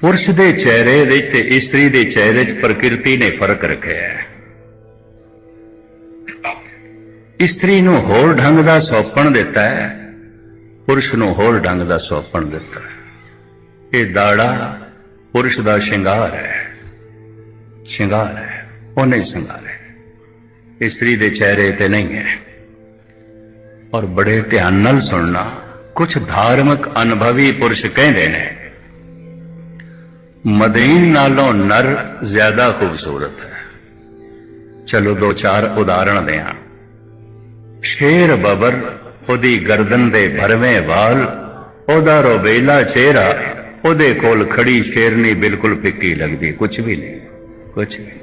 ਪੁਰਸ਼ ਦੇ ਚਿਹਰੇ ਵਿੱਚ ਤੇ ਇਸਤਰੀ ਦੇ ਚਿਹਰੇ 'ਚ ਪ੍ਰਕਿਰਤੀ ਨੇ ਫ਼ਰਕ ਰੱਖਿਆ ਹੈ। ਇਸਤਰੀ ਨੂੰ ਹੋਰ ਢੰਗ ਦਾ ਸੌਪਣ ਦਿੱਤਾ ਹੈ, ਪੁਰਸ਼ ਨੂੰ ਹੋਰ ਢੰਗ ਦਾ ਸੌਪਣ ਦਿੱਤਾ ਹੈ। ਇਹ ਦਾੜਾ ਪੁਰਸ਼ ਦਾ ਸ਼ਿੰਗਾਰ ਹੈ। ਸ਼ਿੰਗਾਰ ਹੈ, ਉਹਨੇ ਸ਼ਿੰਗਾਰ ਹੈ ਇਸਤਰੀ ਦੇ ਚਿਹਰੇ ਤੇ ਨਹੀਂ ਹੈ। ਔਰ ਬੜੇ ਧਿਆਨ ਨਾਲ ਸੁਣਨਾ ਕੁਝ ਧਾਰਮਿਕ ਅਨੁਭਵੀ ਪੁਰਸ਼ ਕਹਿੰਦੇ ਨੇ ਮਦੀਨ ਨਾਲੋਂ ਨਰ ਜ਼ਿਆਦਾ ਖੂਬਸੂਰਤ ਹੈ ਚਲੋ ਦੋ ਚਾਰ ਉਦਾਹਰਣ ਦਿਆਂ ਸ਼ੇਰ ਬਬਰ ਉਹਦੀ ਗਰਦਨ ਦੇ ਭਰਵੇਂ ਵਾਲ ਉਹਦਾ ਰੋਬੇਲਾ ਚਿਹਰਾ ਉਹਦੇ ਕੋਲ ਖੜੀ ਸ਼ੇਰਨੀ ਬਿਲਕੁਲ ਫਿੱਕੀ ਲੱਗਦੀ ਕੁਝ ਵੀ ਨਹੀਂ ਕੁਝ ਵੀ ਨਹੀਂ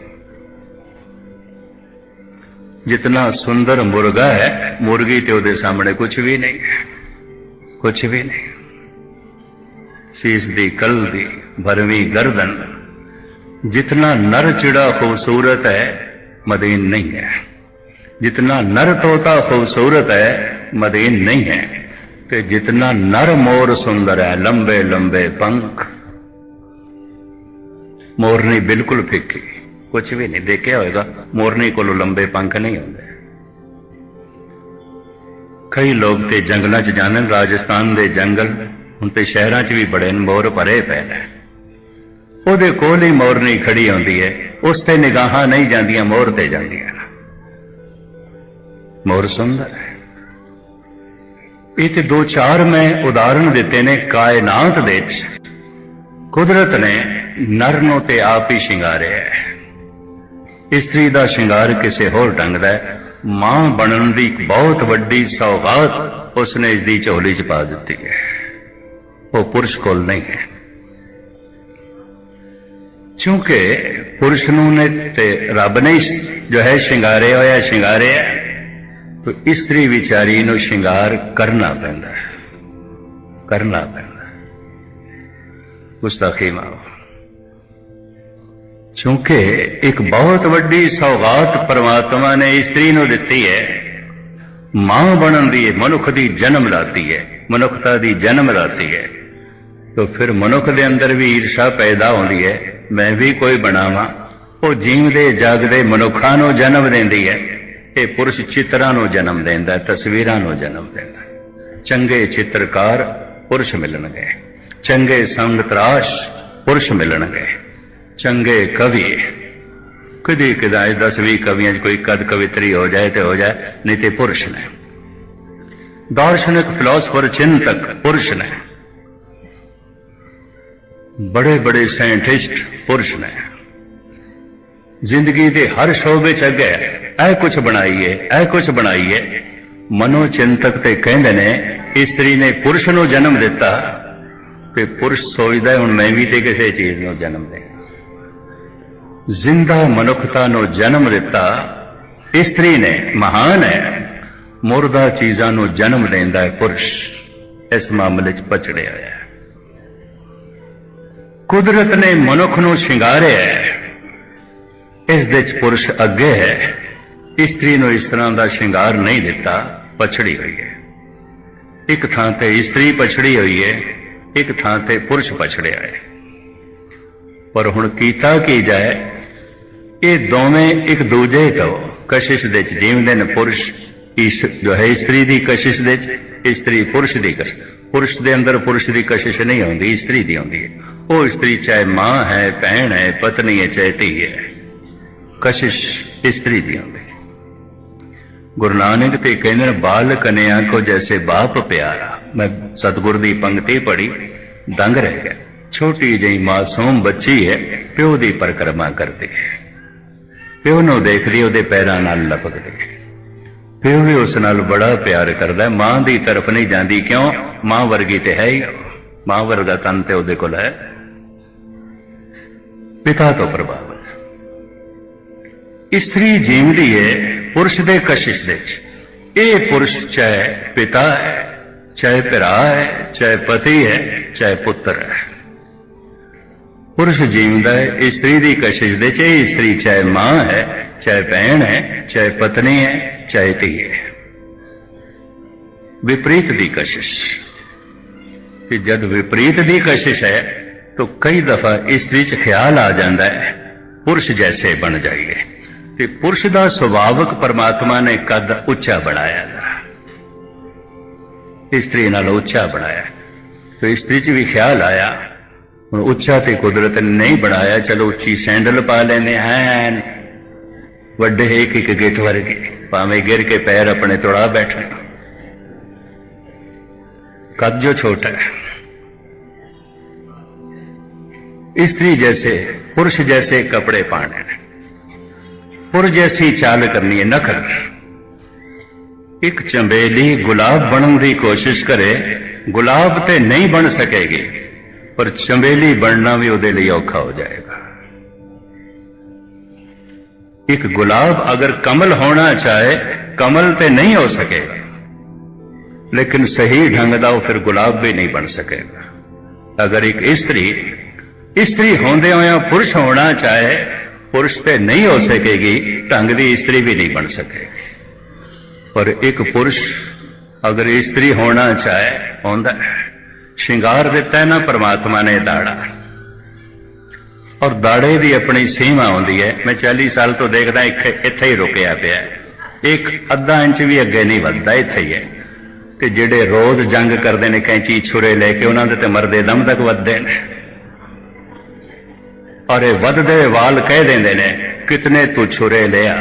ਜਿਤਨਾ ਸੁੰਦਰ ਮੁਰਗਾ ਹੈ ਮੁਰਗੀ ਤੇ ਉਹਦੇ ਸਾਹਮਣੇ ਕੁਝ ਵੀ ਨਹੀਂ ਕੁਝ ਵੀ ਨਹੀਂ ਸੀਸ ਦੀ ਕਲ ਦੀ ਭਰਵੀਂ ਗਰਦਨ। ਜਿਤਨਾ ਨਰ ਚਿੜਾ ਖੂਬਸੂਰਤ ਹੈ, ਮਦੀਨ ਨਹੀਂ ਹੈ। ਜਿਤਨਾ ਨਰ ਤੋਤਾ ਖੂਬਸੂਰਤ ਹੈ, ਮਦੀਨ ਨਹੀਂ ਹੈ। ਤੇ ਜਿਤਨਾ ਨਰ ਮੋਰ ਸੁੰਦਰ ਹੈ, ਲੰਬੇ ਲੰਬੇ ਪੰਖ। ਮੋਰਨੀ ਬਿਲਕੁਲ ਫਿੱਕੀ ਕੁਝ ਵੀ ਨਹੀਂ ਦੇਖਿਆ ਹੋਵੇਗਾ ਮੋਰਨੀ ਕੋਲ ਲੰਬੇ ਪੰਖ ਨਹੀਂ ਹੁੰਦੇ। ਕਈ ਲੋਕ ਤੇ ਜੰਗਲਾਂ 'ਚ ਜਾਣਨ, ਰਾਜਸਥਾਨ ਦੇ ਜੰਗਲ ਹੁਣ ਤੇ ਸ਼ਹਿਰਾਂ 'ਚ ਵੀ ਬੜੇ ਮੋਰ ਭਰੇ ਪਏ ਨੇ। ਉਹਦੇ ਕੋਲ ਹੀ ਮੋਰ ਨਹੀਂ ਖੜੀ ਆਉਂਦੀ ਹੈ ਉਸ ਤੇ ਨਿਗਾਹਾਂ ਨਹੀਂ ਜਾਂਦੀਆਂ, ਮੋਰ ਤੇ ਜਾਂਦੀਆਂ ਮੋਰ ਸੁੰਦਰ ਹੈ। ਇਹ ਤੇ ਦੋ ਚਾਰ ਮੈਂ ਉਦਾਹਰਣ ਦਿੱਤੇ ਨੇ ਕਾਇਨਾਤ ਦੇ ਵਿੱਚ। ਕੁਦਰਤ ਨੇ ਨਰ ਨੂੰ ਤੇ ਆਪ ਹੀ ਸ਼ਿੰਗਾਰਿਆ ਹੈ। ਇਸਤਰੀ ਦਾ ਸ਼ਿੰਗਾਰ ਕਿਸੇ ਹੋਰ ਢੰਗ ਦਾ ਮਾਂ ਬਣਨ ਦੀ ਬਹੁਤ ਵੱਡੀ ਸੌਗਾਤ ਉਸਨੇ ਇਸ ਦੀ ਝੋਲੀ 'ਚ ਪਾ ਦਿੱਤੀ ਹੈ। ਉਹ ਪੁਰਸ਼ ਕੋਲ ਨਹੀਂ ਹੈ ਕਿਉਂਕਿ ਪੁਰਸ਼ ਨੂੰ ਨੇ ਰੱਬ ਨੇ ਜੋ ਹੈ ਸ਼ਿੰਗਾਰੇ ਹੋਇਆ ਸ਼ਿੰਗਾਰਿਆ ਤੋ ਇਸਤਰੀ ਵਿਚਾਰੀ ਨੂੰ ਸ਼ਿੰਗਾਰ ਕਰਨਾ ਪੈਂਦਾ ਹੈ ਕਰਨਾ ਪੈਂਦਾ ਗੁਸਤਾਖੀ ਮਾਫ ਕਿਉਂਕਿ ਇੱਕ ਬਹੁਤ ਵੱਡੀ ਸੌਗਾਤ ਪਰਮਾਤਮਾ ਨੇ ਇਸਤਰੀ ਨੂੰ ਦਿੱਤੀ ਹੈ ਮਾਂ ਬਣਨ ਦੀ ਮਨੁੱਖ ਦੀ ਜਨਮ ਲਾਤੀ ਹੈ ਮਨੁੱਖਤਾ ਦੀ ਜਨਮ ਲਾਤੀ ਹੈ ਤੋ ਫਿਰ ਮਨੁੱਖ ਦੇ ਅੰਦਰ ਵੀ ਈਰਸ਼ਾ ਪੈਦਾ ਹੁੰਦੀ ਹੈ। ਮੈਂ ਵੀ ਕੋਈ ਬਣਾਵਾਂ। ਉਹ ਜੀਵਦੇ, ਜਾਗਦੇ ਮਨੁੱਖਾਂ ਨੂੰ ਜਨਮ ਦਿੰਦੀ ਹੈ। ਇਹ ਪੁਰਸ਼ ਚਿੱਤਰਾਂ ਨੂੰ ਜਨਮ ਦਿੰਦਾ ਤਸਵੀਰਾਂ ਨੂੰ ਜਨਮ ਦਿੰਦਾ ਚੰਗੇ ਚਿੱਤਰਕਾਰ ਪੁਰਸ਼ ਮਿਲਣਗੇ। ਚੰਗੇ ਸੰਗ ਪੁਰਸ਼ ਮਿਲਣਗੇ। ਚੰਗੇ ਕਵੀ, ਕਦੇ ਕਦਾਏ 10 20 ਕਵੀਆਂ 'ਚ ਕੋਈ ਕਦ ਕਵਿਤਰੀ ਹੋ ਜਾਏ ਤੇ ਹੋ ਜਾਏ, ਨਹੀਂ ਤੇ ਪੁਰਸ਼ ਨੇ। ਦਾਰਸ਼ਨਿਕ ਫਿਲਾਸਫਰ ਚਿੰਤਕ ਪੁਰਸ਼ ਨੇ। ਬੜੇ ਬੜੇ ਸਾਇੰਟਿਸਟ ਪੁਰਸ਼ ਨੇ। ਜ਼ਿੰਦਗੀ ਦੇ ਹਰ ਸ਼ੋਬੇ 'ਚ ਅੱਗੇ ਇਹ ਕੁਝ ਬਣਾਈਏ, ਇਹ ਕੁਝ ਬਣਾਈਏ। ਮਨੋ ਚਿੰਤਕ ਤੇ ਕਹਿੰਦੇ ਨੇ ਇਸਤਰੀ ਨੇ ਪੁਰਸ਼ ਨੂੰ ਜਨਮ ਦਿੱਤਾ ਤੇ ਪੁਰਸ਼ ਸੋਚਦਾ ਹੁਣ ਮੈਂ ਵੀ ਤੇ ਕਿਸੇ ਚੀਜ਼ ਨੂੰ ਜਨਮ ਦੇ। ਜ਼ਿੰਦਾ ਮਨੁੱਖਤਾ ਨੂੰ ਜਨਮ ਦਿੱਤਾ ਇਸਤਰੀ ਨੇ, ਮਹਾਨ ਹੈ। ਮੁਰਦਾ ਚੀਜ਼ਾਂ ਨੂੰ ਜਨਮ ਦਿੰਦਾ ਹੈ ਪੁਰਸ਼, ਇਸ ਮਾਮਲੇ 'ਚ ਪਛੜਿਆ ਹੈ। ਕੁਦਰਤ ਨੇ ਮਨੁੱਖ ਨੂੰ ਸ਼ਿੰਗਾਰਿਆ ਹੈ। ਇਸ ਦੇ 'ਚ ਪੁਰਸ਼ ਅੱਗੇ ਹੈ। ਇਸਤਰੀ ਨੂੰ ਇਸ ਤਰ੍ਹਾਂ ਦਾ ਸ਼ਿੰਗਾਰ ਨਹੀਂ ਦਿੱਤਾ, ਪਛੜੀ ਹੋਈ ਹੈ। ਇੱਕ ਥਾਂ ਤੇ ਇਸਤਰੀ ਪਛੜੀ ਹੋਈ ਹੈ, ਇੱਕ ਥਾਂ ਤੇ ਪੁਰਸ਼ ਪਛੜਿਆ ਹੈ। ਪਰ ਹੁਣ ਕੀਤਾ ਕੀ ਜਾਏ? ਇਹ ਦੋਵੇਂ ਇੱਕ ਦੂਜੇ ਤੋਂ ਕਸ਼ਿਸ਼ ਦੇ ਚ ਜੀਵਦੇ ਨੇ ਪੁਰਸ਼, ਇਸ ਜੋ ਹੈ ਇਸਤਰੀ ਦੀ ਕਸ਼ਿਸ਼ ਦੇ ਚ ਇਸਤਰੀ ਪੁਰਸ਼ ਦੀ ਕਸ਼ਿਸ਼। ਪੁਰਸ਼ ਦੇ ਅੰਦਰ ਪੁਰਸ਼ ਦੀ ਕਸ਼ਿਸ਼ ਨਹੀਂ ਆਉਂਦੀ, ਇਸਤਰੀ ਦੀ ਆਉਂਦੀ ਹੈ। ਉਹ ਇਸਤਰੀ ਚਾਹੇ ਮਾਂ ਹੈ, ਭੈਣ ਹੈ, ਪਤਨੀ ਹੈ, ਚਾਹੇ ਧੀ ਹੈ। ਕਸ਼ਿਸ਼ ਇਸਤਰੀ ਦੀ ਆਉਂਦੀ ਗੁਰੂ ਨਾਨਕ ਤੇ ਕਹਿੰਦੇ ਨੇ ਬਾਲ ਕਨਿਆ ਕੋ ਜੈਸੇ ਬਾਪ ਪਿਆਰਾ। ਮੈਂ ਸਤਗੁਰ ਦੀ ਪੰਕਤੀ ਪੜ੍ਹੀ, ਦੰਗ ਰਹਿ ਗਿਆ। ਛੋਟੀ ਜਿਹੀ ਮਾਸੂਮ ਬੱਚੀ ਹੈ, ਪਿਓ ਦੀ ਪਰਕਰਮਾ ਕਰਦੀ ਹੈ। ਪਿਓ ਨੂੰ ਦੇਖਦੀ ਉਹਦੇ ਪੈਰਾਂ ਨਾਲ ਲਪਕਦੀ ਹੈ। ਪਿਓ ਵੀ ਉਸ ਨਾਲ ਬੜਾ ਪਿਆਰ ਕਰਦਾ ਮਾਂ ਦੀ ਤਰਫ ਨਹੀਂ ਜਾਂਦੀ, ਕਿਉਂ? ਮਾਂ ਵਰਗੀ ਤੇ ਹੈ ਹੀ। ਮਾਂ ਵਰਗਾ ਤਨ ਤੇ ਉਹਦੇ ਕੋਲ ਹੈ। ਪਿਤਾ ਤੋਂ ਪ੍ਰਭਾਵ ਹੈ ਇਸਤਰੀ ਜੀਵਦੀ ਹੈ ਪੁਰਸ਼ ਦੇ ਕਸ਼ਿਸ਼ ਦੇ ਚ ਇਹ ਪੁਰਸ਼ ਚਾਹੇ ਪਿਤਾ ਹੈ ਚਾਹੇ ਭਰਾ ਹੈ ਚਾਹੇ ਪਤੀ ਹੈ ਚਾਹੇ ਪੁੱਤਰ ਹੈ ਪੁਰਸ਼ ਜੀਵਦਾ ਹੈ ਇਸਤਰੀ ਦੀ ਕਸ਼ਿਸ਼ ਦੇ ਚ ਇਹ ਇਸਤਰੀ ਚਾਹੇ ਮਾਂ ਹੈ ਚਾਹੇ ਭੈਣ ਹੈ ਚਾਹੇ ਪਤਨੀ ਹੈ ਚਾਹੇ ਧੀ ਹੈ ਵਿਪਰੀਤ ਦੀ ਕਸ਼ਿਸ਼ ਕਿ ਜਦ ਵਿਪਰੀਤ ਦੀ ਕਸ਼ਿਸ਼ ਹੈ तो कई दफा इस्त्री च ख्याल आ जाता है पुरुष जैसे बन जाइए ਤੇ ਪੁਰਸ਼ ਦਾ ਸੁਭਾਵਕ ਪਰਮਾਤਮਾ ਨੇ ਕੱਦ ਉੱਚਾ ਬਣਾਇਆ ਹੈ ਇਸਤਰੀ ਨਾਲ ਉੱਚਾ ਬਣਾਇਆ ਤੇ ਇਸਤਰੀ 'ਚ ਵੀ ਖਿਆਲ ਆਇਆ ਹੁਣ ਉੱਚਾ ਤੇ ਕੁਦਰਤ ਨੇ ਨਹੀਂ ਬਣਾਇਆ ਚਲੋ ਉੱਚੀ ਸੈਂਡਲ ਪਾ ਲੈਨੇ ਹਨ ਵੱਡੇ ਇੱਕ ਇੱਕ ਗਿੱਠ ਵਰਗੇ ਭਾਵੇਂ ਗਿਰ ਕੇ ਪੈਰ ਆਪਣੇ ਤੋੜਾ ਬੈਠੇ कद जो छोटा है स्त्री जैसे, पुरुष जैसे कपड़े पाने। पुरुष जैसी चाल करनी है नखर। एक चंबेली गुलाब बनने की कोशिश करे, गुलाब ते नहीं बन सकेगी, पर चंबेली बनना भी ओदे लिए औखा हो जाएगा। एक गुलाब अगर कमल होना चाहे, कमल ते नहीं हो सकेगा, लेकिन सही ढंग का फिर गुलाब भी नहीं बन सकेगा। अगर एक स्त्री ਇਸਤਰੀ ਇਸਤਰੀ ਹੁੰਦੇ ਹੋਇਆ ਪੁਰਸ਼ ਹੋਣਾ ਚਾਹੇ, ਪੁਰਸ਼ ਤੇ ਨਹੀਂ ਹੋ ਸਕੇਗੀ, ਢੰਗ ਦੀ ਇਸਤਰੀ ਵੀ ਨਹੀਂ ਬਣ ਸਕੇਗੀ। ਪਰ ਇੱਕ ਪੁਰਸ਼ ਅਗਰ ਇਸਤਰੀ ਹੋਣਾ ਚਾਹੇ, ਹੁੰਦਾ ਸ਼ਿੰਗਾਰ ਦਿੱਤਾ ਹੈ ਨਾ ਪਰਮਾਤਮਾ ਨੇ ਦਾੜਾ। ਔਰ ਦਾੜੇ ਦੀ ਆਪਣੀ ਸੀਮਾ ਹੁੰਦੀ ਹੈ। ਮੈਂ 40 ਸਾਲ ਤੋਂ ਦੇਖਦਾ ਇੱਥੇ ਇੱਥੇ ਹੀ ਰੁਕਿਆ ਪਿਆ। ਇੱਕ ਅੱਧਾ ਇੰਚ ਵੀ ਅੱਗੇ ਨਹੀਂ ਵੱਧਦਾ, ਇੱਥੇ ਹੀ ਹੈ। ਤੇ ਜਿਹੜੇ ਰੋਜ਼ ਜੰਗ ਕਰਦੇ ਨੇ, ਕੈਂਚੀ ਛੁਰੇ ਲੈ ਕੇ ਉਹਨਾਂ ਦੇ ਤੇ ਮਰਦੇ, ਦਮ ਤੱਕ ਵੱਧਦੇ ਨੇ। ਔਰ ਇਹ ਵੱਧਦੇ ਵਾਲ ਕਹਿ ਦਿੰਦੇ ਨੇ ਕਿਤਨੇ ਤੂੰ ਛੁਰੇ ਲਿਆ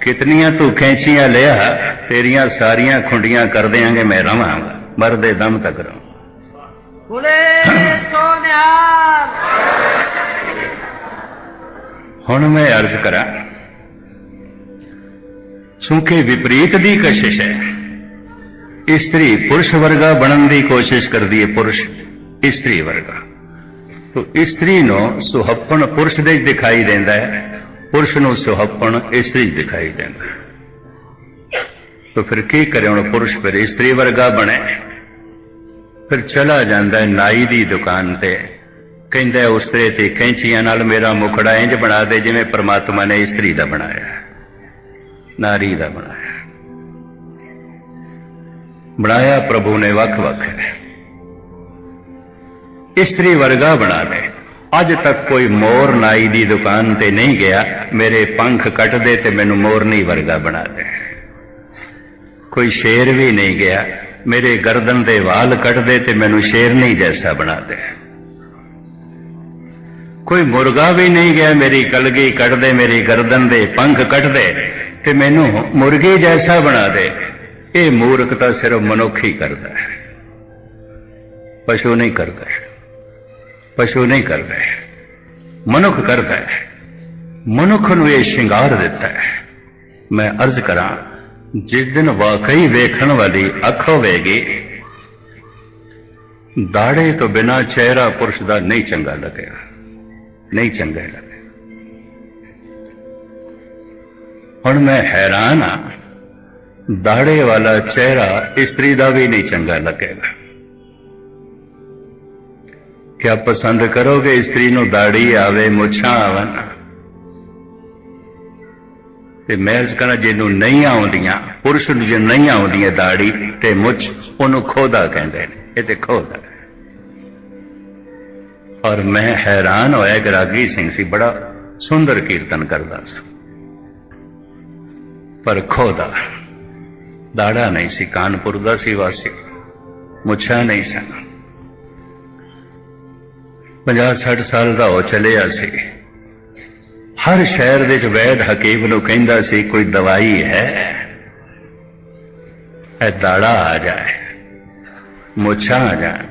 ਕਿਤਨੀਆਂ ਤੂੰ ਕੈਂਚੀਆਂ ਲਿਆ ਤੇਰੀਆਂ ਸਾਰੀਆਂ ਖੁੰਡੀਆਂ ਕਰ ਦਿਆਂਗੇ ਮੈਂ ਰਵਾਂਗਾ ਮਰਦੇ ਦਮ ਤੱਕ ਰਵਾਂ ਬੋਲੇ ਸੋਨਿਹਾਰ ਹੁਣ ਮੈਂ ਅਰਜ਼ ਕਰਾਂ ਕਿਉਂਕਿ ਵਿਪਰੀਤ ਦੀ ਕਸ਼ਿਸ਼ ਹੈ। ਇਸਤਰੀ ਪੁਰਸ਼ ਵਰਗਾ ਬਣਨ ਦੀ ਕੋਸ਼ਿਸ਼ ਕਰਦੀ ਹੈ ਪੁਰਸ਼ ਇਸਤਰੀ ਵਰਗਾ। ਤੋ ਇਸਤਰੀ ਨੂੰ ਸੁਹੱਪਣ ਪੁਰਸ਼ ਦੇ ਦਿਖਾਈ ਦਿੰਦਾ ਹੈ। ਪੁਰਸ਼ ਨੂੰ ਸੁਹੱਪਣ ਇਸਤਰੀ ਦਿਖਾਈ ਦਿੰਦਾ ਤੋ ਫਿਰ ਕੀ ਕਰੇ ਹੁਣ ਪੁਰਸ਼? ਫਿਰ ਇਸਤਰੀ ਵਰਗਾ ਬਣੇ। ਫਿਰ ਚਲਾ ਜਾਂਦਾ ਨਾਈ ਦੀ ਦੁਕਾਨ ਤੇ। ਕਹਿੰਦਾ ਉਸਰੇ ਤੇ ਕੈਂਚੀਆਂ ਨਾਲ ਮੇਰਾ ਮੁਖੜਾ ਇੰਜ ਬਣਾ ਦੇ ਜਿਵੇਂ ਪ੍ਰਮਾਤਮਾ ਨੇ ਇਸਤਰੀ ਦਾ ਬਣਾਇਆ ਨਾਰੀ ਦਾ ਬਣਾਇਆ ਬਣਾਇਆ ਪ੍ਰਭੂ ਨੇ ਵੱਖ-ਵੱਖ ਹੈ। ਇਸਤਰੀ ਵਰਗਾ ਬਣਾ ਦੇ। ਅੱਜ ਤੱਕ ਕੋਈ ਮੋਰ ਨਾਈ ਦੀ ਦੁਕਾਨ ਤੇ ਨਹੀਂ ਗਿਆ। ਮੇਰੇ ਪੰਖ ਕੱਟ ਦੇ ਤੇ ਮੈਨੂੰ ਮੋਰਨੀ ਵਰਗਾ ਬਣਾ ਦੇ। ਕੋਈ ਸ਼ੇਰ ਵੀ ਨਹੀਂ ਗਿਆ। ਮੇਰੇ ਗਰਦਨ ਦੇ ਵਾਲ ਕੱਟ ਦੇ ਤੇ ਮੈਨੂੰ ਸ਼ੇਰਨੀ ਜੈਸਾ ਬਣਾ ਦੇ। ਕੋਈ ਮੁਰਗਾ ਵੀ ਨਹੀਂ ਗਿਆ। ਮੇਰੀ ਕਲਗੀ ਕੱਟ ਦੇ ਮੇਰੀ ਗਰਦਨ ਦੇ ਪੰਖ ਕੱਟ ਦੇ ਤੇ ਮੈਨੂੰ ਮੁਰਗੇ ਜੈਸਾ ਬਣਾ ਦੇ। ਇਹ ਮੂਰਖਤਾ ਸਿਰਫ ਮਨੁੱਖ ਹੀ ਕਰਦਾ ਹੈ। ਪਸ਼ੂ ਨਹੀਂ ਕਰਦਾ। ਹੈ ਪਸ਼ੂ ਨਹੀਂ ਕਰਦਾ ਹੈ। ਮਨੁੱਖ ਕਰਦਾ ਹੈ। ਮਨੁੱਖ ਨੂੰ ਇਹ ਸ਼ਿੰਗਾਰ ਦਿੱਤਾ ਹੈ। ਮੈਂ ਅਰਜ਼ ਕਰਾਂ, ਜਿਸ ਦਿਨ ਵਾਕਈ ਵੇਖਣ ਵਾਲੀ ਅੱਖ ਹੋਵੇਗੀ, ਦਾੜੇ ਤੋਂ ਬਿਨਾ ਚਿਹਰਾ ਪੁਰਸ਼ ਦਾ ਨਹੀਂ ਚੰਗਾ ਲੱਗੇਗਾ ਨਹੀਂ ਚੰਗਾ ਲੱਗੇਗਾ ਹੁਣ ਮੈਂ ਹੈਰਾਨ ਆ ਦਾੜੇ ਵਾਲਾ ਚਿਹਰਾ ਇਸਤਰੀ ਦਾ ਵੀ ਨਹੀਂ ਚੰਗਾ ਲੱਗੇਗਾ। ਕਿਆ ਪਸੰਦ ਕਰੋਗੇ? ਇਸਤਰੀ ਨੂੰ ਦਾੜੀ ਆਵੇ, ਮੁੱਛਾਂ ਆਵਨ ਤੇ ਮੈਂ ਇਸ ਕਰਾਂ ਜਿਹਨੂੰ ਨਹੀਂ ਆਉਂਦੀਆਂ, ਪੁਰਸ਼ ਨੂੰ ਜੇ ਨਹੀਂ ਆਉਂਦੀਆਂ ਦਾੜੀ ਤੇ ਮੁੱਛ, ਉਹਨੂੰ ਖੋਦਾ ਕਹਿੰਦੇ ਨੇ। ਇਹ ਤੇ ਖੋਦਾ ਔਰ ਮੈਂ ਹੈਰਾਨ ਹੋਇਆ ਕਿ ਰਾਗੀ ਸਿੰਘ ਸੀ, ਬੜਾ ਸੁੰਦਰ ਕੀਰਤਨ ਕਰਦਾ ਸੀ। ਪਰ ਖੋਦਾ ਦਾੜਾ ਨਹੀਂ ਸੀ, ਕਾਨਪੁਰ ਦਾ ਸੀ ਵਾਸੀ। ਮੁੱਛਾਂ ਨਹੀਂ ਸਨ। 50 60 ਸਾਲ ਦਾ ਹੋ ਚਲਿਆ ਸੀ। ਹਰ ਸ਼ਹਿਰ ਵਿੱਚ ਵੈਦ ਹਕੀਮ ਨੂੰ ਕਹਿੰਦਾ ਸੀ, ਕੋਈ ਦਵਾਈ ਹੈ? ਇਹ ਦਾੜਾ ਆ ਜਾਏ, ਮੁੱਛਾਂ ਆ ਜਾਣ।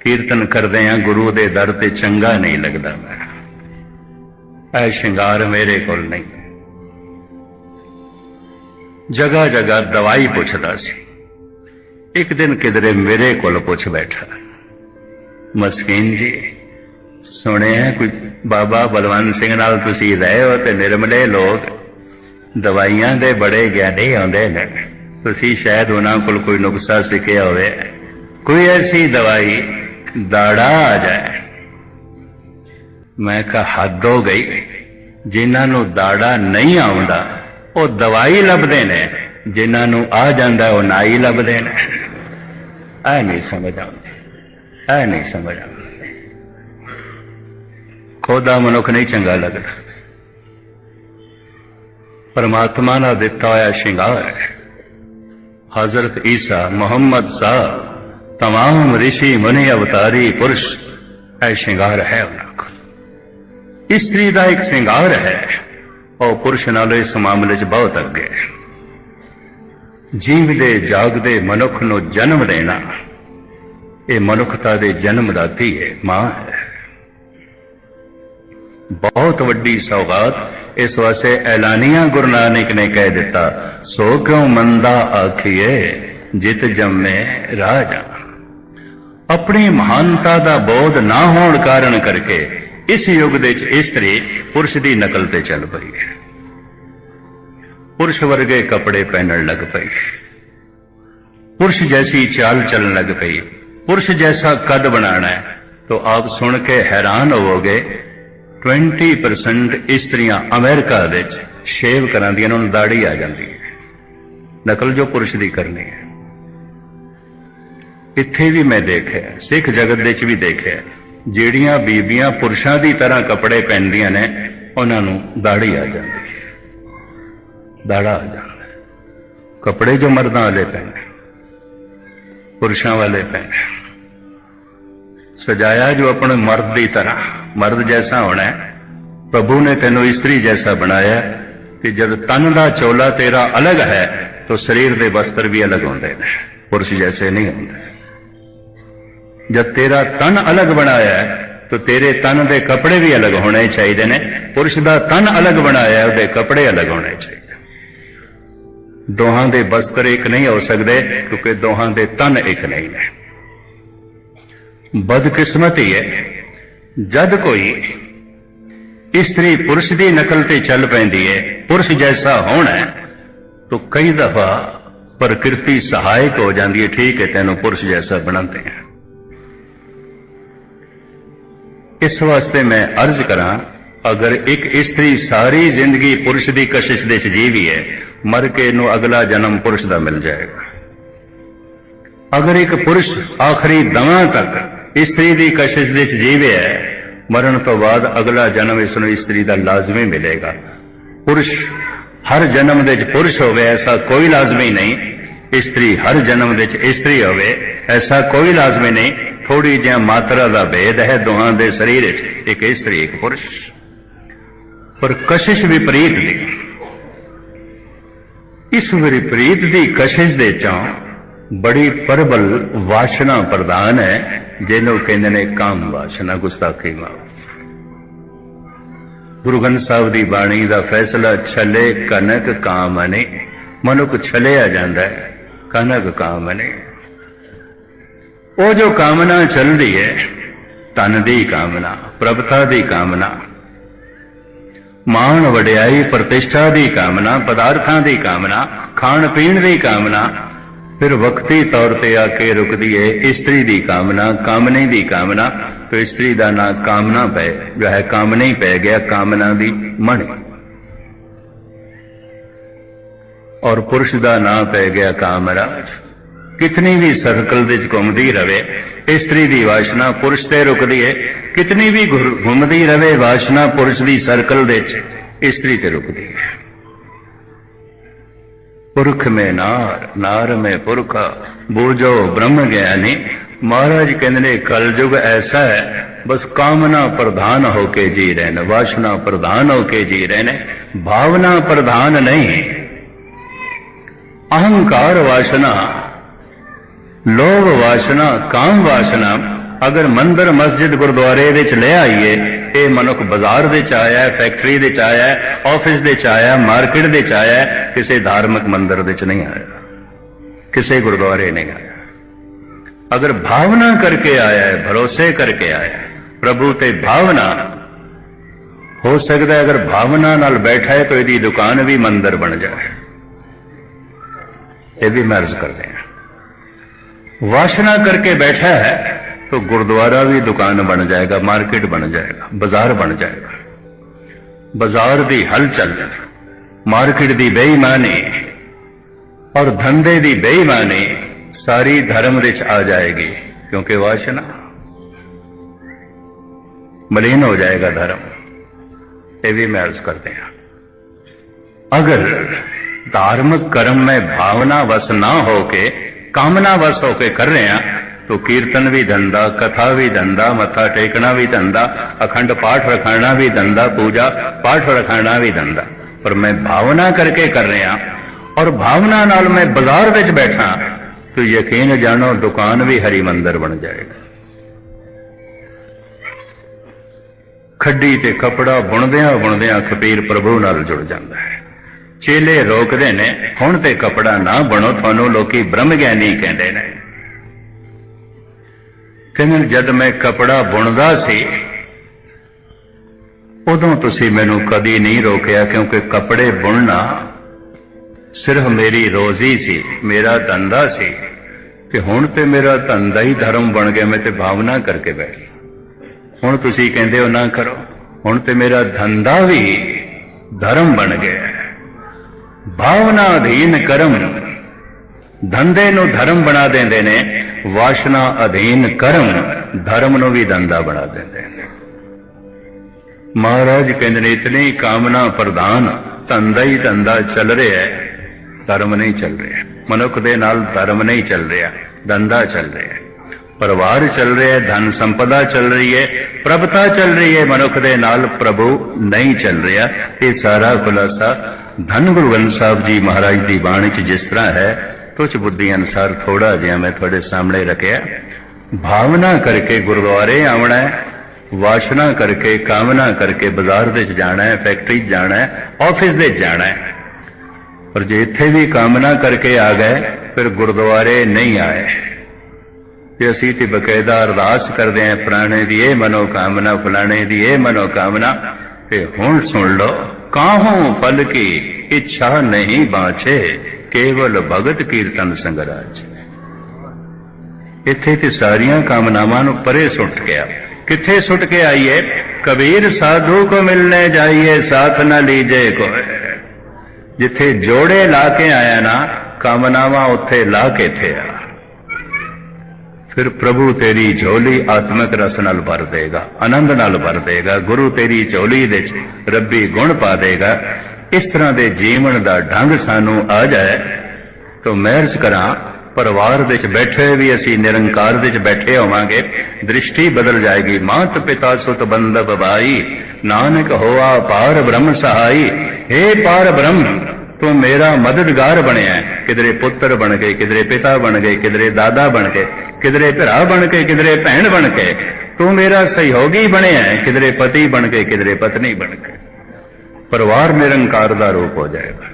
ਕੀਰਤਨ ਕਰਦੇ ਆ, ਗੁਰੂ ਦੇ ਦਰ ਤੇ ਚੰਗਾ ਨਹੀਂ ਲੱਗਦਾ ਮੈਂ। ਇਹ ਸ਼ਿੰਗਾਰ ਮੇਰੇ ਕੋਲ ਨਹੀਂ। ਜਗਾ ਜਗਾ ਦਵਾਈ ਪੁੱਛਦਾ ਸੀ। ਇੱਕ ਦਿਨ ਕਿਧਰੇ ਮੇਰੇ ਕੋਲ ਪੁੱਛ ਬੈਠਾ। ਮਸਕੀਨ ਜੀ, ਸੁਣਿਆ ਕੋਈ ਬਾਬਾ ਬਲਵੰਤ ਸਿੰਘ ਨਾਲ ਤੁਸੀਂ ਰਹੇ ਹੋ ਤੇ ਨਿਰਮਲੇ ਲੋਕ ਦਵਾਈਆਂ ਦੇ ਬੜੇ ਗਿਆਨੀ ਆਉਂਦੇ ਨੇ। ਤੁਸੀਂ ਸ਼ਾਇਦ ਉਹਨਾਂ ਕੋਲ ਕੋਈ ਨੁਕਸਾ ਸਿੱਖਿਆ ਹੋਵੇ। ਕੋਈ ਐਸੀ ਦਵਾਈ, ਦਾੜਾ ਆ ਜਾਏ। ਮੈਂ ਕਿਹਾ, ਹੱਦ ਹੋ ਗਈ। ਜਿਨ੍ਹਾਂ ਨੂੰ ਦਾੜਾ ਨਹੀਂ ਆਉਂਦਾ, ਉਹ ਦਵਾਈ ਲੱਭਦੇ ਨੇ। ਜਿਨ੍ਹਾਂ ਨੂੰ ਆ ਜਾਂਦਾ, ਉਹ ਨਾਈ ਲੱਭਦੇ ਨੇ। ਐ ਨਹੀਂ ਸਮਝ ਆਉਂਦਾ ਐ ਨਹੀਂ ਸਮਝ ਖੋਦਾ ਮਨੁੱਖ ਨਹੀਂ ਚੰਗਾ ਲੱਗਦਾ ਪਰਮਾਤਮਾ ਨਾਲ ਦਿੱਤਾ ਹੋਇਆ ਸ਼ਿੰਗਾਰ ਹੈ حضرت عیسیٰ محمد صاحب تمام رشی منی اوتاری پرش اے شنگار ہے اللہ کو استری دا ایک سنگار ہے اور پرش نال اس معاملے چ بہت اگے جیو دے جاگ دے منکھ نو جنم دینا ਇਹ ਮਨੁੱਖਤਾ ਦੇ ਜਨਮ ਦਾਤੀ ਹੈ, ਮਾਂ ਹੈ। ਬਹੁਤ ਵੱਡੀ ਸੌਗਾਤ ਇਸ ਵਾਸਤੇ ਐਲਾਨੀਆਂ ਗੁਰੂ ਨਾਨਕ ਨੇ ਕਹਿ ਦਿੱਤਾ, ਸੋ ਕਿਉ ਮੰਦਾ ਆਖੀਏ ਜਿਤ ਜੰਮੇ ਰਾਜਾ? ਆਪਣੀ ਮਹਾਨਤਾ ਦਾ ਬੋਧ ਨਾ ਹੋਣ ਕਾਰਨ ਕਰਕੇ ਇਸ ਯੁੱਗ ਦੇ ਵਿੱਚ ਇਸਤਰੀ ਪੁਰਸ਼ ਦੀ ਨਕਲ ਤੇ ਚੱਲ ਪਈ ਹੈ। ਪੁਰਸ਼ ਵਰਗੇ ਕੱਪੜੇ ਪਹਿਨਣ ਲੱਗ ਪਈ ਪੁਰਸ਼ ਜੈਸੀ ਚਾਲ ਚੱਲਣ ਲੱਗ ਪਈ। ਪੁਰਸ਼ ਜੈਸਾ ਕੱਦ ਬਣਾਣਾ ਹੈ तो आप सुन के हैरान होवोगे 20% ਇਸਤਰੀਆਂ ਅਮਰੀਕਾ ਵਿੱਚ ਸ਼ੇਵ ਕਰਾਂਦੀਆਂ ਉਹਨਾਂ ਨੂੰ ਦਾੜੀ ਆ ਜਾਂਦੀ ਹੈ ਨਕਲ ਜੋ ਪੁਰਸ਼ ਦੀ ਕਰਨੀ ਹੈ ਇੱਥੇ ਵੀ ਮੈਂ ਦੇਖਿਆ ਸਿੱਖ ਜਗਤ ਦੇ ਵਿੱਚ ਵੀ ਦੇਖਿਆ ਜਿਹੜੀਆਂ ਬੀਬੀਆਂ ਪੁਰਸ਼ਾਂ ਦੀ ਤਰ੍ਹਾਂ ਕੱਪੜੇ ਪਹਿਨਦੀਆਂ ਨੇ ਉਹਨਾਂ ਨੂੰ ਦਾੜੀ ਆ ਜਾਂਦੀ ਹੈ ਦਾੜਾ ਆ ਜਾਂਦਾ ਹੈ ਕੱਪੜੇ ਜੋ ਮਰਦਾਂ ਵਾਲੇ ਪਹਿਨੇ ਪੁਰਸ਼ਾਂ ਵਾਲੇ ਪਹਿਨੇ ਸਜਾਇਆ ਜੋ ਆਪਣੇ ਮਰਦ ਦੀ ਤਰ੍ਹਾਂ, ਮਰਦ ਜੈਸਾ ਹੋਣਾ ਹੈ, ਪ੍ਰਭੂ ਨੇ ਤੈਨੂੰ ਇਸਤਰੀ ਜੈਸਾ ਬਣਾਇਆ ਕਿ ਜਦ ਤਨ ਦਾ ਚੋਲਾ ਤੇਰਾ ਅਲੱਗ ਹੈ, ਤਾਂ ਸਰੀਰ ਦੇ ਵਸਤਰ ਵੀ ਅਲੱਗ ਹੁੰਦੇ ਨੇ, ਪੁਰਸ਼ ਜੈਸੇ ਨਹੀਂ ਹੁੰਦੇ। ਜਦ ਤੇਰਾ ਤਨ ਅਲੱਗ ਬਣਾਇਆ ਹੈ, ਤਾਂ ਤੇਰੇ ਤਨ ਦੇ ਕੱਪੜੇ ਵੀ ਅਲੱਗ ਹੋਣੇ ਚਾਹੀਦੇ ਨੇ, ਪੁਰਸ਼ ਦਾ ਤਨ ਅਲੱਗ ਬਣਾਇਆ ਉਹਦੇ ਕੱਪੜੇ ਅਲੱਗ ਹੋਣੇ ਚਾਹੀਦੇ ਦੋਹਾਂ ਦੇ ਬਸਤਰ ਇੱਕ ਨਹੀਂ ਹੋ ਸਕਦੇ, ਕਿਉਂਕਿ ਦੋਹਾਂ ਦੇ ਤਨ ਇੱਕ ਨਹੀਂ ਨੇ। ਬਦਕਿਸਮਤੀ ਹੈ ਜਦ ਕੋਈ ਇਸਤਰੀ ਪੁਰਸ਼ ਦੀ ਨਕਲ ਤੇ ਚੱਲ ਪੈਂਦੀ ਹੈ, ਪੁਰਸ਼ ਜੈਸਾ ਹੋਣਾ ਤਾਂ ਕਈ ਦਫਾ ਪ੍ਰਕਿਰਤੀ ਸਹਾਇਕ ਹੋ ਜਾਂਦੀ ਹੈ, ਠੀਕ ਹੈ, ਤੈਨੂੰ ਪੁਰਸ਼ ਜੈਸਾ ਬਣਾਉਂਦੇ हैं ਇਸ ਵਾਸਤੇ ਮੈਂ ਅਰਜ਼ ਕਰਾਂ, ਅਗਰ ਇੱਕ ਇਸਤਰੀ ਸਾਰੀ ਜ਼ਿੰਦਗੀ ਪੁਰਸ਼ ਦੀ ਕਸ਼ਿਸ਼ ਦੇ ਚ ਜੀਵੀ ਹੈ ਮਰ ਕੇ ਇਹਨੂੰ ਅਗਲਾ ਜਨਮ ਪੁਰਸ਼ ਦਾ ਮਿਲ ਜਾਏਗਾ। ਅਗਰ ਇੱਕ ਪੁਰਸ਼ ਆਖਰੀ ਦਮਾਂ ਤੱਕ ਇਸਤਰੀ ਦੀ ਕਸ਼ਿਸ਼ ਵਿੱਚ ਚ ਜੀਵਿਆ ਹੈ, ਮਰਨ ਤੋਂ ਬਾਅਦ ਅਗਲਾ ਜਨਮ ਇਸ ਨੂੰ ਇਸਤਰੀ ਦਾ ਲਾਜ਼ਮੀ ਮਿਲੇਗਾ। ਪੁਰਸ਼ ਹਰ ਜਨਮ ਵਿੱਚ ਪੁਰਸ਼ ਹੋਵੇ, ਐਸਾ ਕੋਈ ਲਾਜ਼ਮੀ ਨਹੀਂ। ਇਸਤਰੀ ਹਰ ਜਨਮ ਵਿੱਚ ਇਸਤਰੀ ਹੋਵੇ, ਐਸਾ ਕੋਈ ਲਾਜ਼ਮੀ ਨਹੀਂ। ਥੋੜੀ ਜਿਹੀ ਮਾਤਰਾ ਦਾ ਭੇਦ ਹੈ, ਦੋਹਾਂ ਦੇ ਸਰੀਰ ਵਿੱਚ ਇੱਕ ਇਸਤਰੀ ਇੱਕ ਪੁਰਸ਼। ਪਰ ਕਸ਼ਿਸ਼ ਵਿਪਰੀਤ ਦੀ ਇਸ ਵਿਪਰੀਤ ਦੀ ਕਸ਼ਿਸ਼ ਦੇ ਚੋਂ ਬੜੀ ਪ੍ਰਬਲ ਵਾਸ਼ਨਾ ਪ੍ਰਦਾਨ ਹੈ, ਜਿਹਨੂੰ ਕਹਿੰਦੇ ਨੇ ਕਾਮ ਵਾਸ਼ਨਾ, ਗੁਸਤਾਖੀ ਮਾਫ ਗੁਰੂ ਗ੍ਰੰਥ ਸਾਹਿਬ ਦੀ ਬਾਣੀ ਦਾ ਫੈਸਲਾ, ਛਲੇ ਕਨਕ ਕਾਮਨੇ ਮਨੁੱਖ ਛਲਿਆ ਜਾਂਦਾ ਹੈ ਕਨਕ ਕਾਮਨੇ ਉਹ ਜੋ ਕਾਮਨਾ ਚੱਲਦੀ ਹੈ ਤਨ ਦੀ ਕਾਮਨਾ, ਪ੍ਰਭਤਾ ਦੀ ਕਾਮਨਾ ਮਾਣ ਵਡਿਆਈ ਪ੍ਰਤਿਸ਼ਠਾ ਦੀ ਕਾਮਨਾ, ਪਦਾਰਥਾਂ ਦੀ ਕਾਮਨਾ, ਖਾਣ ਪੀਣ ਦੀ ਕਾਮਨਾ। ਫਿਰ ਵਕਤੀ ਤੌਰ ਤੇ ਆ ਕੇ ਰੁਕਦੀ ਹੈ ਇਸਤਰੀ ਦੀ ਕਾਮਨਾ, ਕਾਮਨੇ ਦੀ ਕਾਮਨਾ। ਤੇ ਇਸਤਰੀ ਦਾ ਨਾਂ ਕਾਮਨਾ ਪੈ ਜੋ ਹੈ, ਕਾਮਨਾ ਪੈ ਗਿਆ, ਕਾਮਨਾ ਦੀ ਮਣ। ਔਰ ਪੁਰਸ਼ ਦਾ ਨਾਂ ਪੈ ਗਿਆ ਕਾਮਰਾਜ। ਕਿਤਨੀ ਵੀ ਸਰਕਲ ਵਿੱਚ ਘੁੰਮਦੀ ਰਵੇ, ਇਸਤਰੀ ਦੀ ਵਾਸ਼ਨਾ ਪੁਰਸ਼ ਤੇ ਰੁਕਦੀ ਹੈ ਕਿਤਨੀ ਵੀ ਘੁੰਮਦੀ ਰਵੇ, ਵਾਸ਼ਨਾ ਪੁਰਸ਼ ਦੀ ਸਰਕਲ ਦੇ ਵਿੱਚ ਇਸਤਰੀ ਤੇ ਰੁਕਦੀ ਹੈ ਪੁਰਖ ਮੇ ਨਾਰ ਨਾਰ ਮੇ ਪੁਰਖਾ, ਬੋਝੋ ਬ੍ਰਹਮ ਗਿਆਨੀ, ਮਹਾਰਾਜ ਕਹਿੰਦੇ ਨੇ, ਕਲਯੁਗ ਐਸਾ ਹੈ, ਬਸ ਕਾਮਨਾ ਪ੍ਰਧਾਨ ਹੋ ਕੇ ਜੀ ਰਹੇ ਨੇ, ਵਾਸ਼ਨਾ ਪ੍ਰਧਾਨ ਹੋ ਕੇ ਜੀ ਰਹੇ ਨੇ, ਭਾਵਨਾ ਪ੍ਰਧਾਨ ਨਹੀਂ। ਅਹੰਕਾਰ ਵਾਸ਼ਨਾ ਲੋਭ ਵਾਸ਼ਨਾ, ਕਾਮ ਵਾਸ਼ਨਾ, ਅਗਰ ਮੰਦਰ, ਮਸਜਿਦ, ਗੁਰਦੁਆਰੇ ਵਿੱਚ ਲੈ ਆਈਏ, ਇਹ ਮਨੁੱਖ ਬਾਜ਼ਾਰ ਵਿੱਚ ਆਇਆ ਹੈ ਫੈਕਟਰੀ ਵਿੱਚ ਆਇਆ ਹੈ ਆਫਿਸ ਵਿੱਚ ਆਇਆ ਹੈ ਮਾਰਕੀਟ ਵਿੱਚ ਆਇਆ ਹੈ ਕਿਸੇ ਧਾਰਮਿਕ ਮੰਦਰ ਵਿੱਚ ਨਹੀਂ ਆਇਆ, ਕਿਸੇ ਗੁਰਦੁਆਰੇ ਨਹੀਂ ਆਇਆ। ਅਗਰ ਭਾਵਨਾ ਕਰਕੇ ਆਇਆ ਹੈ, ਭਰੋਸੇ ਕਰਕੇ ਆਇਆ ਹੈ, ਪ੍ਰਭੂ ਤੇ ਭਾਵਨਾ, ਹੋ ਸਕਦਾ ਹੈ ਅਗਰ ਭਾਵਨਾ ਨਾਲ ਬੈਠਾ ਹੈ, ਤਾਂ ਇਹਦੀ ਦੁਕਾਨ ਵੀ ਮੰਦਰ ਬਣ ਜਾਏ। ਇਹ ਵੀ ਮਰਜ਼ ਕਰਦੇ ਹਾਂ। वासना करके बैठा है तो गुरुद्वारा भी दुकान बन जाएगा, मार्केट बन जाएगा, बाज़ार बन जाएगा। बाज़ार दी हलचल, मार्केट दी बेईमानी, और धंधे दी बेईमानी, सारी धर्म रिच आ जाएगी, क्योंकि वासना मलिन हो जाएगा धर्म। ये भी मैं अर्ज़ करते हैं। अगर धार्मिक कर्म में भावना वस ना होके ਕਾਮਨਾ ਵਸ ਹੋ ਕੇ ਕਰ ਰਹੇ ਆ ਤੋ ਕੀਰਤਨ ਵੀ ਧੰਦਾ ਕਥਾ ਵੀ ਧੰਦਾ ਮੱਥਾ ਟੇਕਣਾ ਵੀ ਧੰਦਾ ਅਖੰਡ ਪਾਠ ਰਖਾਣਾ ਵੀ ਧੰਦਾ ਪੂਜਾ ਪਾਠ ਰਖਾਣਾ ਵੀ ਧੰਦਾ ਪਰ ਮੈਂ ਭਾਵਨਾ ਕਰਕੇ ਕਰ ਰਿਹਾ ਔਰ ਭਾਵਨਾ ਨਾਲ ਮੈਂ ਬਾਜ਼ਾਰ ਵਿੱਚ ਬੈਠਾ ਤੋ ਯਕੀਨ ਜਾਣੋ ਦੁਕਾਨ ਵੀ ਹਰੀ ਮੰਦਰ ਬਣ ਜਾਏਗਾ ਖੱਡੀ ਤੇ ਕਪੜਾ ਬੁਣਦਿਆਂ ਬੁਣਦਿਆਂ ਖਪੀਰ ਪ੍ਰਭੂ ਨਾਲ ਜੁੜ ਜਾਂਦਾ ਹੈ ਚੇਲੇ ਰੋਕਦੇ ਨੇ, ਹੁਣ ਤੇ ਕਪੜਾ ਨਾ ਬਣੋ, ਤੁਹਾਨੂੰ ਲੋਕੀ ਬ੍ਰਹਮ ਗਿਆਨੀ ਕਹਿੰਦੇ ਨੇ। ਕਹਿੰਦੇ ਜਦ ਮੈਂ ਕਪੜਾ ਬੁਣਦਾ ਸੀ, ਉਦੋਂ ਤੁਸੀਂ ਮੈਨੂੰ ਕਦੀ ਨਹੀਂ ਰੋਕਿਆ, ਕਿਉਂਕਿ ਕਪੜੇ ਬੁਣਨਾ ਸਿਰਫ ਮੇਰੀ ਰੋਜ਼ੀ ਸੀ, ਮੇਰਾ ਧੰਦਾ ਸੀ, ਤੇ ਹੁਣ ਤੇ ਮੇਰਾ ਧੰਦਾ ਹੀ ਧਰਮ ਬਣ ਗਿਆ, ਮੈਂ ਤੇ ਭਾਵਨਾ ਕਰਕੇ ਬੈਠ ਗਿਆ ਹੁਣ ਤੁਸੀਂ ਕਹਿੰਦੇ ਹੋ ਨਾ ਕਰੋ, ਹੁਣ ਤੇ ਮੇਰਾ ਧੰਦਾ ਵੀ ਧਰਮ ਬਣ ਗਿਆ। ਭਾਵਨਾ ਅਧੀਨ ਕਰਮ। ਧੰਦੇ ਨੂੰ ਧਰਮ ਬਣਾ ਦਿੰਦੇ ਨੇ, ਵਾਸ਼ਨਾ ਅਧੀਨ ਕਰਮ ਧਰਮ ਨੂੰ ਵੀ ਧੰਦਾ ਬਣਾ ਦਿੰਦੇ ਨੇ। ਮਹਾਰਾਜ ਕਹਿੰਦੇ ਨੇ, ਇਤਨੀ ਕਾਮਨਾ ਪ੍ਰਧਾਨ, ਧੰਦਾ ਹੀ ਧੰਦਾ ਚੱਲ ਰਿਹਾ ਹੈ। ਧਰਮ ਨਹੀਂ ਚੱਲ ਰਿਹਾ। ਮਨੁੱਖ ਦੇ ਨਾਲ ਧਰਮ ਨਹੀਂ ਚੱਲ ਰਿਹਾ ਧੰਦਾ ਚੱਲ ਰਿਹਾ ਪਰਿਵਾਰ ਚੱਲ ਰਿਹਾ ਹੈ, ਧਨ ਸੰਪਦਾ ਚੱਲ ਰਹੀ ਹੈ, ਪ੍ਰਭਤਾ ਚੱਲ ਰਹੀ ਹੈ, ਮਨੁੱਖ ਦੇ ਨਾਲ ਪ੍ਰਭੂ ਨਹੀਂ ਚੱਲ ਰਿਹਾ। ਇਹ ਸਾਰਾ ਖੁਲਾਸਾ ਧੰਨ ਗੁਰੂ ਗ੍ਰੰਥ ਸਾਹਿਬ ਜੀ ਮਹਾਰਾਜ ਦੀ ਬਾਣੀ ਚ ਜਿਸ ਤਰ੍ਹਾਂ ਹੈ ਤੁਝ ਬੁੱਧੀ ਅਨਸਾਰ ਥੋੜਾ ਜਿਹਾ ਮੈਂ ਤੁਹਾਡੇ ਸਾਹਮਣੇ ਰੱਖਿਆ। ਭਾਵਨਾ ਕਰਕੇ ਗੁਰਦੁਆਰੇ ਆਉਣਾ ਹੈ, ਵਾਸ਼ਨਾ ਕਰਕੇ, ਕਾਮਨਾ ਕਰਕੇ ਬਾਜ਼ਾਰ ਵਿੱਚ ਜਾਣਾ ਹੈ, ਫੈਕਟਰੀ 'ਚ ਜਾਣਾ ਹੈ, ਆਫਿਸ ਵਿੱਚ ਜਾਣਾ ਹੈ। ਪਰ ਜੇ ਇੱਥੇ ਵੀ ਕਾਮਨਾ ਕਰਕੇ ਆ ਗਏ, ਫਿਰ ਗੁਰਦੁਆਰੇ ਨਹੀਂ ਆਏ। ਤੇ ਅਸੀਂ ਤੇ ਬਕਾਇਦਾ ਅਰਦਾਸ ਕਰਦੇ ਆਂ ਪ੍ਰਾਣੇ ਦੀ ਇਹ ਮਨੋ ਕਾਮਨਾ ਫਲਾਣੇ ਦੀ ਇਹ ਮਨੋ ਕਾਮਨਾ ਤੇ ਹੁਣ ਸੁਣ ਲਓ, ਕਾਹੋਂ ਪਲ ਕੀ ਇੱਛਾ ਨਹੀਂ ਬਾਛੇ ਕੇਵਲ ਭਗਤ ਕੀਰਤਨ ਸੰਗਰਾਜ। ਇੱਥੇ ਤੇ ਸਾਰੀਆਂ ਕਾਮਨਾਵਾਂ ਨੂੰ ਪਰੇ ਸੁੱਟ ਗਿਆ। ਕਿੱਥੇ ਸੁੱਟ ਕੇ ਆਈਏ? ਕਬੀਰ ਸਾਧੂ ਕੋ ਮਿਲਨੇ ਜਾਈਏ, ਸਾਥ ਨਾ ਲੀਜੇ ਕੋ। ਜਿੱਥੇ ਜੋੜੇ ਲਾ ਕੇ ਆਇਆ ਨਾ, ਕਾਮਨਾਵਾਂ ਉੱਥੇ ਲਾ ਕੇ ਥੇ ਆ। ਫਿਰ ਪ੍ਰਭੂ ਤੇਰੀ ਝੋਲੀ ਆਤਮਿਕ ਰਸ ਨਾਲ ਭਰ ਦੇਗਾ, ਆਨੰਦ ਨਾਲ ਭਰ ਦੇਗਾ, ਗੁਰੂ ਤੇਰੀ ਝੋਲੀ ਦੇ ਵਿੱਚ ਰੱਬੀ ਗੁਣ ਪਾ ਦੇਗਾ। ਇਸ ਤਰ੍ਹਾਂ ਦੇ ਜੀਵਨ ਦਾ ਢੰਗ ਸਾਨੂੰ ਆ ਜਾਏ ਤਾਂ ਮਹਿਰਜ ਕਰਾਂ, ਪਰਿਵਾਰ ਵਿੱਚ ਬੈਠੇ ਵੀ ਅਸੀਂ ਨਿਰੰਕਾਰ ਵਿੱਚ ਬੈਠੇ ਹੋਵਾਂਗੇ, ਦ੍ਰਿਸ਼ਟੀ ਬਦਲ ਜਾਏਗੀ, ਮਾਤ ਪਿਤਾ ਸੁਤ ਬੰਦਬ ਬਾਈ, ਨਾਨਕ ਹੋਆ ਪਾਰ ਬ੍ਰਹਮ ਸਹਾਈ ਏ ਪਾਰ ਬ੍ਰਹਮ। ਤੂੰ ਮੇਰਾ ਮਦਦਗਾਰ ਬਣਿਆ ਹੈ। ਕਿਧਰੇ ਪੁੱਤਰ ਬਣ ਗਏ ਕਿਧਰੇ ਪਿਤਾ ਬਣ ਗਏ ਕਿਧਰੇ ਦਾਦਾ ਬਣ ਗਏ ਕਿਧਰੇ ਭਰਾ ਬਣ ਕੇ, ਕਿਧਰੇ ਭੈਣ ਬਣ ਕੇ। ਤੂੰ ਮੇਰਾ ਸਹਿਯੋਗੀ ਬਣਿਆ ਹੈ। ਪਤੀ ਬਣ ਕੇ, ਕਿਧਰੇ ਪਤਨੀ ਬਣ ਕੇ। ਪਰਿਵਾਰ ਨਿਰੰਕਾਰ ਦਾ ਰੂਪ ਹੋ ਜਾਏਗਾ।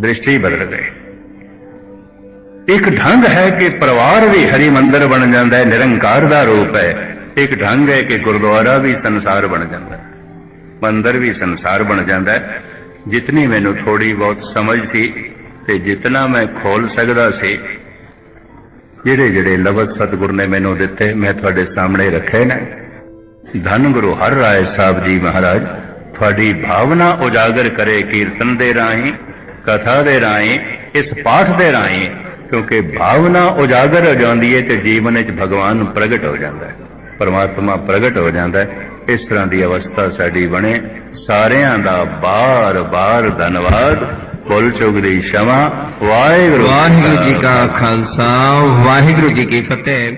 ਦ੍ਰਿਸ਼ਟੀ ਬਦਲ ਗਈ। ਇੱਕ ਢੰਗ ਹੈ ਕਿ ਪਰਿਵਾਰ ਵੀ ਹਰੀ ਮੰਦਰ ਬਣ ਜਾਂਦਾ ਹੈ। ਨਿਰੰਕਾਰ ਦਾ ਰੂਪ ਹੈ। ਇੱਕ ਢੰਗ ਹੈ ਕਿ ਗੁਰਦੁਆਰਾ ਵੀ ਸੰਸਾਰ ਬਣ ਜਾਂਦਾ ਹੈ। ਮੰਦਰ ਵੀ ਸੰਸਾਰ ਬਣ ਜਾਂਦਾ ਹੈ। ਜਿਤਨੀ ਮੈਨੂੰ ਥੋੜੀ ਬਹੁਤ ਸਮਝ ਸੀ ਤੇ ਜਿਤਨਾ ਮੈਂ ਖੋਲ ਸਕਦਾ ਸੀ, ਜਿਹੜੇ ਜਿਹੜੇ ਲਫ਼ਜ਼ ਸਤਿਗੁਰ ਨੇ ਮੈਨੂੰ ਦਿੱਤੇ, ਮੈਂ ਤੁਹਾਡੇ ਸਾਹਮਣੇ ਰੱਖੇ ਨੇ। ਧੰਨ ਗੁਰੂ ਹਰ ਰਾਏ ਸਾਹਿਬ ਜੀ ਮਹਾਰਾਜ, ਤੁਹਾਡੀ ਭਾਵਨਾ ਉਜਾਗਰ ਕਰੇ ਕੀਰਤਨ ਦੇ ਰਾਹੀਂ, ਕਥਾ ਦੇ ਰਾਹੀਂ, ਇਸ ਪਾਠ ਦੇ ਰਾਹੀਂ, ਕਿਉਂਕਿ ਭਾਵਨਾ ਉਜਾਗਰ ਹੋ ਜਾਂਦੀ ਹੈ ਤੇ ਜੀਵਨ ਵਿੱਚ ਭਗਵਾਨ ਪ੍ਰਗਟ ਹੋ ਜਾਂਦਾ ਹੈ ਪਰਮਾਤਮਾ ਪ੍ਰਗਟ ਹੋ ਜਾਂਦਾ ਹੈ। ਇਸ ਤਰ੍ਹਾਂ ਦੀ ਅਵਸਥਾ ਸਾਡੀ ਬਣੇ। ਸਾਰਿਆਂ ਦਾ ਬਾਰ-ਬਾਰ ਧੰਨਵਾਦ। ਬੋਲ ਦੀ ਸ਼ਮਾ। ਵਾਹਿਗੁਰੂ ਵਾਹਿਗੁਰੂ ਜੀ ਕਾ ਖਾਲਸਾ। ਵਾਹਿਗੁਰੂ ਜੀ ਕੀ ਫਤਿਹ।